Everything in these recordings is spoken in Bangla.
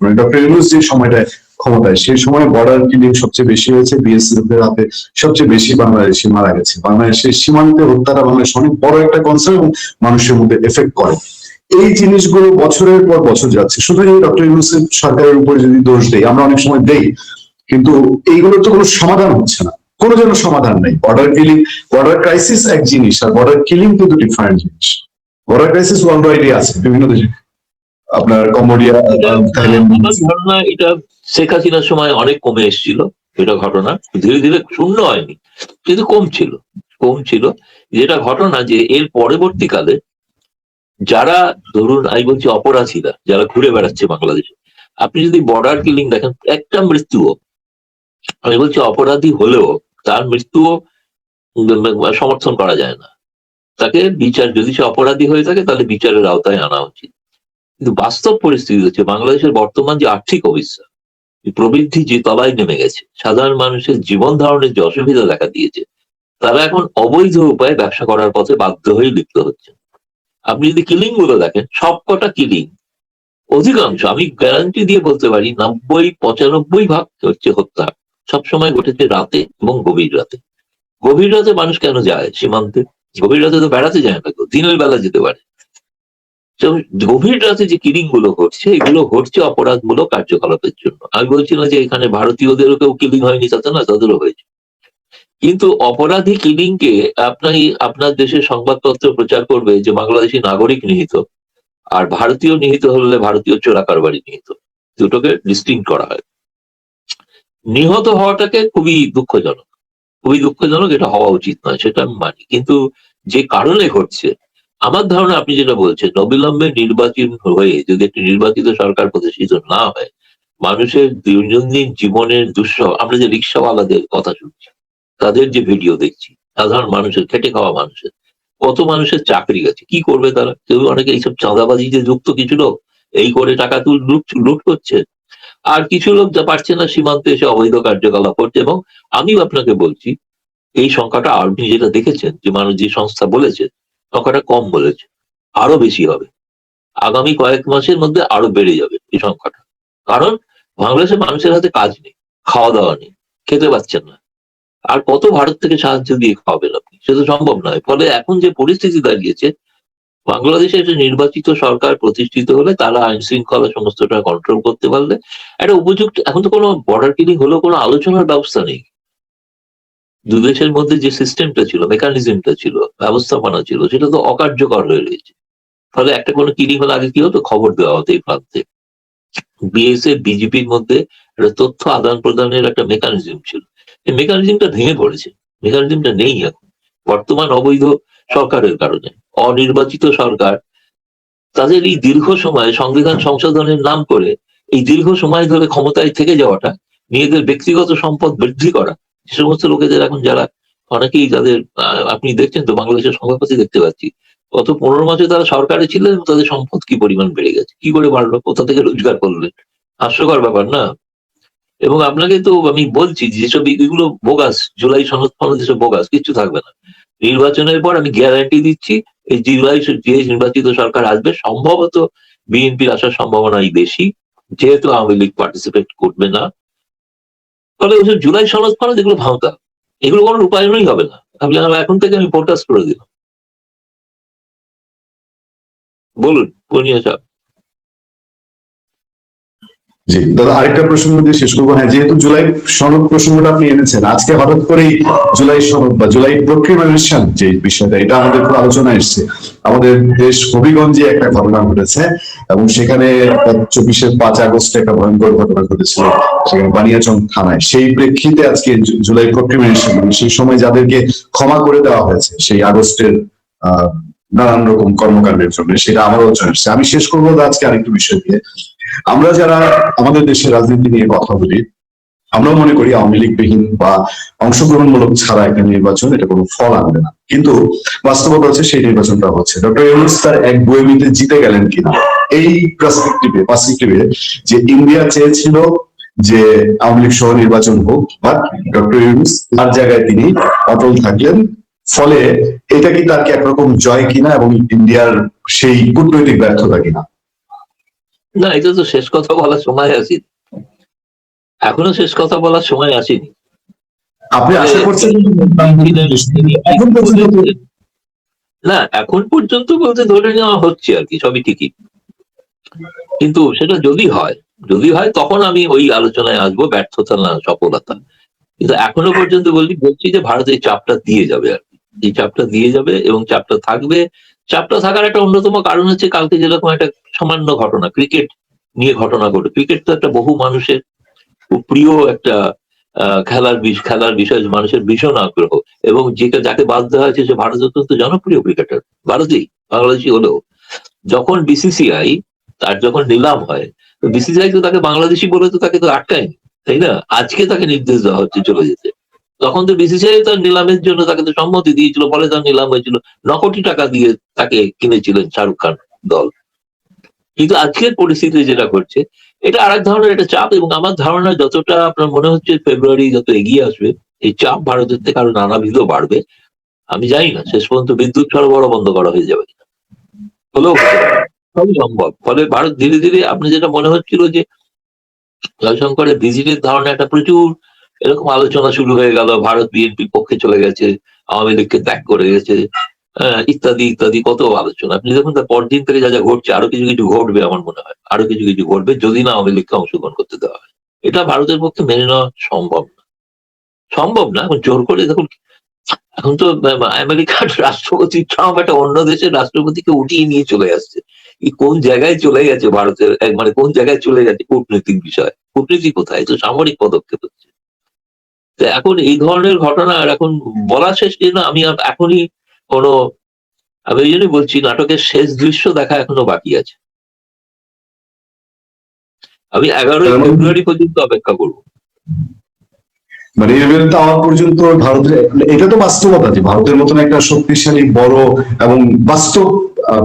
মানে ডক্টর ইউনুস যে সময়টায় ক্ষমতায়, সেই সময় বর্ডার কিলিং সবচেয়ে বেশি হয়েছে বিএসএফ এর হাতে সবচেয়ে বেশি বাংলাদেশি মারা গেছে। বাংলাদেশের সীমান্তে হত্যাটা বাংলাদেশ অনেক বড় একটা কনসার্ন এবং মানুষের মধ্যে এফেক্ট করে। এই জিনিসগুলো বছরের পর বছর যাচ্ছে। শুধু এই ডক্টর ইউনুসের সরকারের উপরে যদি দোষ দেই, আমরা অনেক সময় দেই, কিন্তু এইগুলোর তো কোনো সমাধান হচ্ছে না। কোনো যেন সমাধান নেই। বর্ডার কিলিং বর্ডার ক্রাইসিস এক জিনিস, আর বর্ডার কিলিং কিন্তু ডিফারেন্ট জিনিস। বর্ডার ক্রাইসিস ওয়ার্ল্ড ওয়াইডই আছে, বিভিন্ন দেশে। আপনার কম্বোডিয়া ধারণা এটা শেখ হাসিনার সময় অনেক কমে এসেছিল এটা ঘটনা। ধীরে ধীরে শূন্য হয়নি কিন্তু কম ছিল কম ছিল। যেটা ঘটনা যে এর পরবর্তীকালে যারা ধরুন আমি বলছি অপরাধীরা যারা ঘুরে বেড়াচ্ছে বাংলাদেশে আপনি যদি বর্ডার কিলিং দেখেন একটা মৃত্যুও আমি বলছি অপরাধী হলেও তার মৃত্যুও সমর্থন করা যায় না। তাকে বিচার যদি সে অপরাধী হয়ে থাকে তাহলে বিচারের আওতায় আনা উচিত। কিন্তু বাস্তব পরিস্থিতি হচ্ছে বাংলাদেশের বর্তমান যে আর্থিক অবস্থা প্রবৃদ্ধি যে তলায় নেমে গেছে, সাধারণ মানুষের জীবন ধারণের যে অসুবিধা দেখা দিয়েছে, তারা এখন অবৈধ উপায়ে ব্যবসা করার পথে বাধ্য হয়ে লিপ্ত হচ্ছে। আপনি যদি কিলিংগুলো দেখেন, সবকটা কিলিং, অধিকাংশ, আমি গ্যারান্টি দিয়ে বলতে পারি, নব্বই, পঁচানব্বই ভাগ হচ্ছে হত্যা। সবসময় ঘটেছে রাতে এবং গভীর রাতে। গভীর রাতে মানুষ কেন যায় সীমান্তে? গভীর রাতে তো বেড়াতে যায় না দিনের বেলা যেতে পারে। গভীর রাতে যে কিলিংগুলো ঘটছে, এগুলো ঘটছে অপরাধমূলক কার্যকলাপের জন্য। আমি বলছি না যে এখানে ভারতীয়দেরও কেউ কিলিং হয়নি, তাতে না, তাদেরও হয়েছে। কিন্তু অপরাধী কিলিং কে আপনার আপনার দেশের সংবাদপত্র প্রচার করবে যে বাংলাদেশি নাগরিক নিহিত, আর ভারতীয় নিহিত হলে ভারতীয় চোরা কারবারি নিহিত। দুটোকে ডিস্টিং করা হয়। নিহত হওয়াটাকে খুবই দুঃখজনক। খুবই দুঃখজনক, এটা হওয়া উচিত নয়, সেটা আমি মানি। কিন্তু যে কারণে ঘটছে আমার ধারণা আপনি যেটা বলছেন, অবিলম্বে নির্বাচন হয়ে যদি একটি নির্বাচিত সরকার প্রতিষ্ঠিত না হয়, মানুষের দৈনন্দিন জীবনের দুঃস আমরা যে রিক্সাওয়ালাদের কথা শুনছি, তাদের যে ভিডিও দেখছি, সাধারণ মানুষের, খেটে খাওয়া মানুষের, কত মানুষের চাকরি গেছে কি করবে তারা? কেউ অনেকে এইসব চাঁদাবাজিতে যুক্ত কিছু লোক, এই করে টাকা তুল, লুট লুট করছে। আর কিছু লোক যা পারছে না, সীমান্তে এসে অবৈধ কার্যকলাপ করছে এবং আমি আপনাকে বলছি, এই সংখ্যাটা আপনি যেটা দেখেছেন, যে মানুষ, যে সংস্থা বলেছে সংখ্যাটা কম বলেছে, আরও বেশি হবে। আগামী কয়েক মাসের মধ্যে আরও বেড়ে যাবে এই সংখ্যাটা। কারণ বাংলাদেশের মানুষের হাতে কাজ নেই খাওয়া দাওয়া নেই, খেতে পাচ্ছেন না। আর কত ভারত থেকে সাহায্য দিয়ে খাওয়াবেন আপনি? সে তো সম্ভব নয়। ফলে এখন যে পরিস্থিতি দাঁড়িয়েছে, বাংলাদেশে একটা নির্বাচিত সরকার প্রতিষ্ঠিত হলে তারা আইন শৃঙ্খলা সমস্তটা কন্ট্রোল করতে পারলে, একটা উপযুক্ত এখন তো কোনো বর্ডার কিলিং হলেও কোনো আলোচনার ব্যবস্থা নেই। দু দেশের মধ্যে যে সিস্টেমটা ছিল মেকানিজমটা ছিল, ব্যবস্থাপনা ছিল, সেটা তো অকার্যকর হয়ে রয়েছে। ফলে একটা কোনো কিলিং হলে আগে কি হতো? খবর দেওয়া হতো এই প্রান্তে। বিএসএফ বিজেপির মধ্যে একটা তথ্য আদান প্রদানের একটা মেকানিজম ছিল। এই মেকানিজমটা ভেঙে পড়েছে। মেকানিজমটা নেই এখন। বর্তমান অবৈধ সরকারের কারণে। অনির্বাচিত সরকার তাদের এই দীর্ঘ সময় সংবিধান সংশোধনের নাম করে এই দীর্ঘ সময় ধরে ক্ষমতায় থেকে যাওয়াটা, নিজেদের ব্যক্তিগত সম্পদ বৃদ্ধি করা যে সমস্ত লোকেদের এখন যারা, অনেকেই যাদের আপনি দেখছেন তো, বাংলাদেশের সংবাদপত্রে দেখতে পাচ্ছি। গত পনেরো মাসে তারা সরকারে ছিলেন তাদের সম্পদ কি পরিমাণ বেড়ে গেছে? কি করে বাড়লো? কোথা থেকে রোজগার করলেন? হাস্যকর ব্যাপার, না? এবং আপনাকে তো আমি বলছি, যেসব এগুলো বোগাস, জুলাই সনদ যেসব বোগাস কিছু থাকবে না। নির্বাচনের পর আমি গ্যারান্টি দিচ্ছি, এই জুলাই যে নির্বাচিত সরকার আসবে, সম্ভবত বিএনপির আসার সম্ভাবনাই বেশি। যেহেতু আওয়ামী লীগ পার্টিসিপেট করবে না ফলে ওইসব জুলাই সনদ ফনদ এগুলো ভাঙতা, এগুলো কোনো রূপায়ণই হবে না। আপনি এখন থেকে আমি প্রোটাস করে দিলাম। বলুন পূর্ণিয়া সাহেব জি, দাদা, আরেকটা প্রসঙ্গ দিয়ে শেষ করব। হ্যাঁ যেহেতু জুলাই সনদ প্রসঙ্গটা আপনি এনেছেন, আজকে হঠাৎ করেই জুলাই সনদ বা জুলাই প্রক্রিয়ানুষ্ঠান যে বিষয়টা, এটা আমাদের আলোচনা এসছে। আমাদের দেশ হবিগঞ্জে একটা ঘটনা ঘটেছে। এবং সেখানে চব্বিশের পাঁচ আগস্টে একটা ভয়ঙ্কর ঘটনা ঘটেছিল, সেখানে বানিয়াচং থানায়। সেই প্রেক্ষিতে আজকে জুলাই প্রক্রিমিনেশন মানে সেই সময় যাদেরকে ক্ষমা করে দেওয়া হয়েছে, সেই আগস্টের নানান রকম কর্মকাণ্ডের জন্য, সেটা আমার আলোচনা এসছে আমি শেষ করব আজকে আরেকটু বিষয় দিয়ে আমরা যারা আমাদের দেশের রাজনীতি নিয়ে কথা বলি আমরা মনে করি আওয়ামী লীগবিহীন বা অংশগ্রহণমূলক ছাড়া একটা নির্বাচন, এটা কোনো ফল আনবে না। কিন্তু বাস্তবতা হচ্ছে সেই নির্বাচনটা হচ্ছে। ডক্টর ইউনুস তার এক বইমিতে জিতে গেলেন কিনা? এই পার্সপেক্টিভে পার্সপেক্টিভে যে ইন্ডিয়া চেয়েছিল যে আওয়ামী লীগ সহ নির্বাচন হোক বাট ডক্টর ইউনুস তার জায়গায় তিনি অটল থাকলেন। ফলে এটা কি তার কি একরকম জয় কিনা এবং ইন্ডিয়ার সেই কূটনৈতিক ব্যর্থতা কিনা? না, এটা তো শেষ কথা বলার সময় আসেনি এখনও শেষ কথা বলার সময় আসেনি আপনি আশা করছেন এখন পর্যন্ত না এখন পর্যন্ত বলতে ধরে নেওয়া হচ্ছে আর কি সবই ঠিকই কিন্তু সেটা যদি হয় যদি হয় তখন আমি ওই আলোচনায় আসব ব্যর্থতা না সফলতা কিন্তু এখনও পর্যন্ত বলছি বলছি যে ভারত এই চাপটা দিয়ে যাবে আর কি এই চাপটা দিয়ে যাবে এবং চাপটা থাকবে চাপটা থাকার একটা অন্যতম কারণ হচ্ছে কালকে যেরকম একটা সামান্য ঘটনা ক্রিকেট নিয়ে ঘটনা ঘটে ক্রিকেট তো একটা বহু মানুষের প্রিয় একটা খেলার খেলার বিষয় মানুষের ভীষণ আগ্রহ এবং যেটা, যাকে বাদ দেওয়া হয়েছে সে ভারত অত্যন্ত জনপ্রিয় ক্রিকেটার ভারতেই বাংলাদেশি হলেও। যখন বিসিসিআই তার যখন নিলাম হয়, তো বিসিসিআই তো তাকে বাংলাদেশি বলে তো তাকে তো আটকায়নি, তাই না? আজকে তাকে নির্দেশ দেওয়া হচ্ছে, চলে যেতে। তখন তো বিসিসিআই তার নিলামের জন্য তাকে তো সম্মতি দিয়েছিল ফলে তার নিলাম হয়েছিল। ন কোটি টাকা দিয়ে তাকে কিনেছিলেন শাহরুখ খান দল। কিন্তু আজকের পরিস্থিতি যেটা করছে এটা আরেক ধরনের একটা চাপ এবং আমার ধারণা যতটা আপনার মনে হচ্ছে ফেব্রুয়ারি যত এগিয়ে আসবে, এই চাপ ভারতের থেকে আরও নানাবিধ বাড়বে, আমি জানি না, শেষ পর্যন্ত বিদ্যুৎ সরবরাহ বন্ধ করা হয়ে যাবে হলেও সবই সম্ভব। ফলে ভারত ধীরে ধীরে, আপনি যেটা মনে হচ্ছিল যে জয়শঙ্করের ভিজিটের ধারণা একটা প্রচুর, এরকম আলোচনা শুরু হয়ে গেল, ভারত বিএনপি পক্ষে চলে গেছে, আওয়ামী লীগকে ত্যাগ করে গেছে ইত্যাদি ইত্যাদি কত আলোচনা। আপনি দেখুন, তার পরদিন থেকে যা যা ঘটছে, আরও কিছু কিছু ঘটবে আমার মনে হয়। আরও কিছু কিছু ঘটবে, যদি না আওয়ামী লীগকে অংশগ্রহণ করতে দেওয়া হয়। এটা ভারতের পক্ষে মেনে নেওয়া সম্ভব না। সম্ভব না, এখন জোর করে দেখুন, এখন তো আমেরিকার রাষ্ট্রপতি ট্রাম্প একটা অন্য দেশের রাষ্ট্রপতিকে উঠিয়ে নিয়ে চলে আসছে। কোন জায়গায় চলে গেছে ভারতের মানে কোন জায়গায় চলে গেছে কূটনৈতিক বিষয়? কূটনীতি কোথায়? তো সামরিক পদক্ষেপ হচ্ছে। এখন এই ধরনের ঘটনা আর এখন বলা শেষ না, আমি এখনই কোনো আমি ওই জন্যই বলছি নাটকের শেষ দৃশ্য দেখা এখনও বাকি আছে। আমি এগারোই মানে- ফেব্রুয়ারি পর্যন্ত অপেক্ষা করব। মানে এর বিরুদ্ধে পর্যন্ত ভারতের এটা তো বাস্তবতা যে ভারতের মতন একটা শক্তিশালী বড় এবং বাস্তব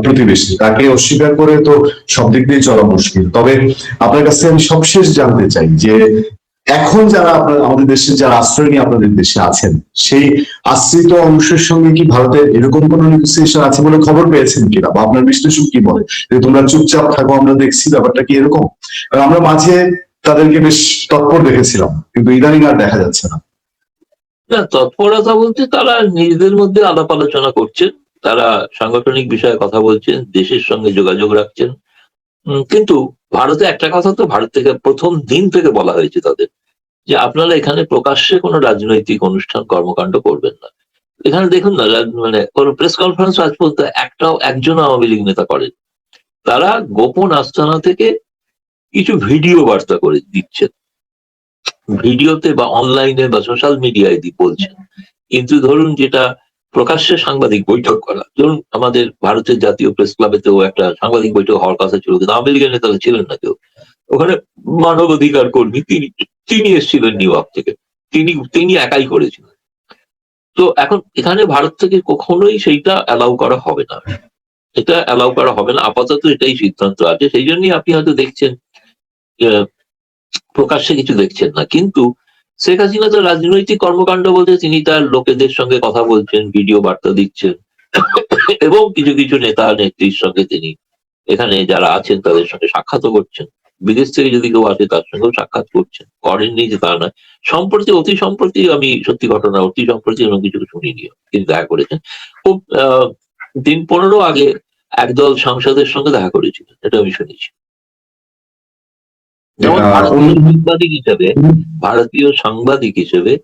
প্রতিবেশী। তাকে অস্বীকার করে তো সব দিক দিয়ে চলা মুশকিল। তবে আপনার কাছে আমি সবশেষ জানতে চাই যে এখন যারা আপনার, আমাদের দেশে যারা আশ্রয় নিয়ে আপনাদের দেশে আছেন, সেই আশ্রিত অংশের সঙ্গে কি ভারতের এরকম কোন নেগোসিয়েশন আছে বলে খবর পেয়েছেন কিনা? বা আপনার বিশ্লেষণ কি বলে? যে তোমরা চুপচাপ থাকো, আমরা দেখছি ব্যাপারটা কি এরকম। আমরা মাঝে তাদেরকে বেশ তৎপর দেখেছিলাম, কিন্তু ইদানিং আর দেখা যাচ্ছে না। না তৎপরতা বলতে তারা নিজেদের মধ্যে আলাপ আলোচনা করছেন, তারা সাংগঠনিক বিষয়ে কথা বলছেন, দেশের সঙ্গে যোগাযোগ রাখছেন। কিন্তু ভারতে একটা কথা তো, ভারত থেকে প্রথম দিন থেকে বলা হয়েছে তাদের, যে আপনারা এখানে প্রকাশ্যে কোনো রাজনৈতিক অনুষ্ঠান, কর্মকাণ্ড করবেন না। এখানে দেখুন না মানে কোনো প্রেস কনফারেন্স আজ পর্যন্ত একটাও, একজন আওয়ামী লীগ নেতা করেন। তারা গোপন আস্তানা থেকে কিছু ভিডিও বার্তা করে দিচ্ছেন। ভিডিওতে বা অনলাইনে বা সোশ্যাল মিডিয়ায় বলছেন। কিন্তু ধরুন যেটা প্রকাশ্যে সাংবাদিক বৈঠক করা। ধরুন, আমাদের ভারতের জাতীয় প্রেস ক্লাবেতেও একটা সাংবাদিক বৈঠক হওয়ার কথা ছিল, কিন্তু আওয়ামী লীগের নেতারা ছিলেন না কেউ ওখানে মানবাধিকার কর্মী তিনি তিনি এসেছিলেন নিউ ইয়র্ক থেকে। তিনি তিনি একাই করেছিলেন। তো এখন এখানে ভারত থেকে কখনোই সেইটা অ্যালাউ করা হবে না। এটা অ্যালাউ করা হবে না। আপাতত এটাই সিদ্ধান্ত। আছে সেই জন্যই আপনি হয়তো দেখছেন প্রকাশ্যে কিছু দেখছেন না। কিন্তু শেখ হাসিনা তো রাজনৈতিক কর্মকাণ্ড বলতে তিনি তার লোকেদের সঙ্গে কথা বলছেন, ভিডিও বার্তা দিচ্ছেন, এবং কিছু কিছু নেতা নেত্রীর সঙ্গে তিনি এখানে যারা আছেন তাদের সঙ্গে সাক্ষাৎও করছেন। বিদেশ থেকে যদি কেউ আসে তার সঙ্গেও সাক্ষাৎ করছেন। করেননি যে তা নয়। সম্প্রতি, অতি সম্প্রতি আমি সত্যি ঘটনা, অতি সম্প্রতি এরকম কিছু শুনিনি। তিনি দেখা করেছেন। খুব দিন পনেরো আগে একদল সাংসদের সঙ্গে দেখা করেছিলেন, এটা আমি শুনেছি। যেমন ভারতীয় সাংবাদিক হিসেবে ভারতীয় সাংবাদিক হিসেবে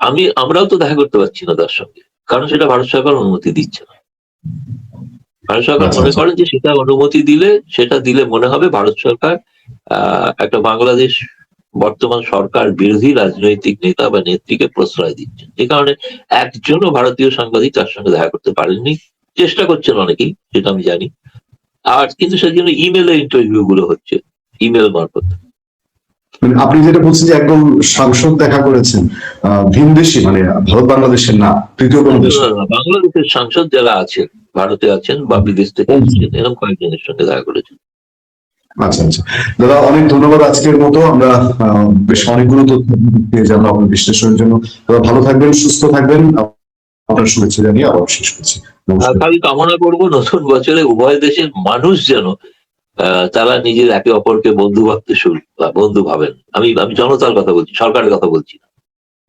আমি আমরাও তো দেখা করতে পারছি না তার সঙ্গে। কারণ সেটা ভারত সরকার অনুমতি দিচ্ছে না। ভারত সরকার আচ্ছা, মনে আচ্ছা। করেন যে সেটা অনুমতি দিলে সেটা দিলে মনে হবে ভারত সরকার একটা বাংলাদেশ বর্তমান সরকার বিরোধী রাজনৈতিক নেতা বা নেত্রীকে প্রশ্রয় দিচ্ছে। যে কারণে একজনও ভারতীয় সাংবাদিক তার সঙ্গে দেখা করতে পারেননি। চেষ্টা করছেন অনেকেই সেটা আমি জানি। আর কিন্তু সেই জন্য ইমেলে ইন্টারভিউ গুলো হচ্ছে। ইমেল মারফত। মানে আপনি যেটা বলছেন যে একদম সাংসদ দেখা করেছেন ভিনদেশি মানে ভারত বাংলাদেশের না তৃতীয় কোনো দেশ। বাংলাদেশের সাংসদ যারা আছেন ভারতে আছেন বা বিদেশ থেকে আছেন এরকম কয়েকজনের সঙ্গে দেখা করেছেন আচ্ছা আচ্ছা। দাদা অনেক ধন্যবাদ আজকের মতো। আমরা বেশ অনেকগুলো তথ্য পেয়ে যাব আপনার বিশ্লেষণের জন্য। দাদা ভালো থাকবেন সুস্থ থাকবেন। আপনার শুভেচ্ছা জানিয়ে আবার শেষ করছি। নমস্কার। কামনা করব নতুন বছরে উভয় দেশের মানুষ যেন তারা নিজের একে অপরকে বন্ধু ভাবতে শুরু বা বন্ধু ভাবেন। আমি আমি জনতার কথা বলছি সরকারের কথা বলছি না।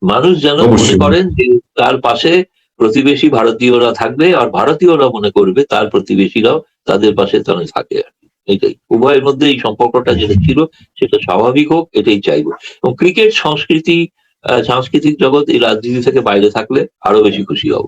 মানুষ যেন মনে করেন যে তার পাশে প্রতিবেশী ভারতীয়রা থাকবে আর ভারতীয়রা মনে করবে তার প্রতিবেশীরাও তাদের পাশে তারা থাকে আর। এটাই। উভয়ের মধ্যে এই সম্পর্কটা যেটা ছিল সেটা স্বাভাবিক হোক এটাই চাইব। এবং ক্রিকেট সংস্কৃতি আহ, সাংস্কৃতিক জগৎ এই রাজনীতি থেকে বাইরে থাকলে আরও বেশি খুশি হব।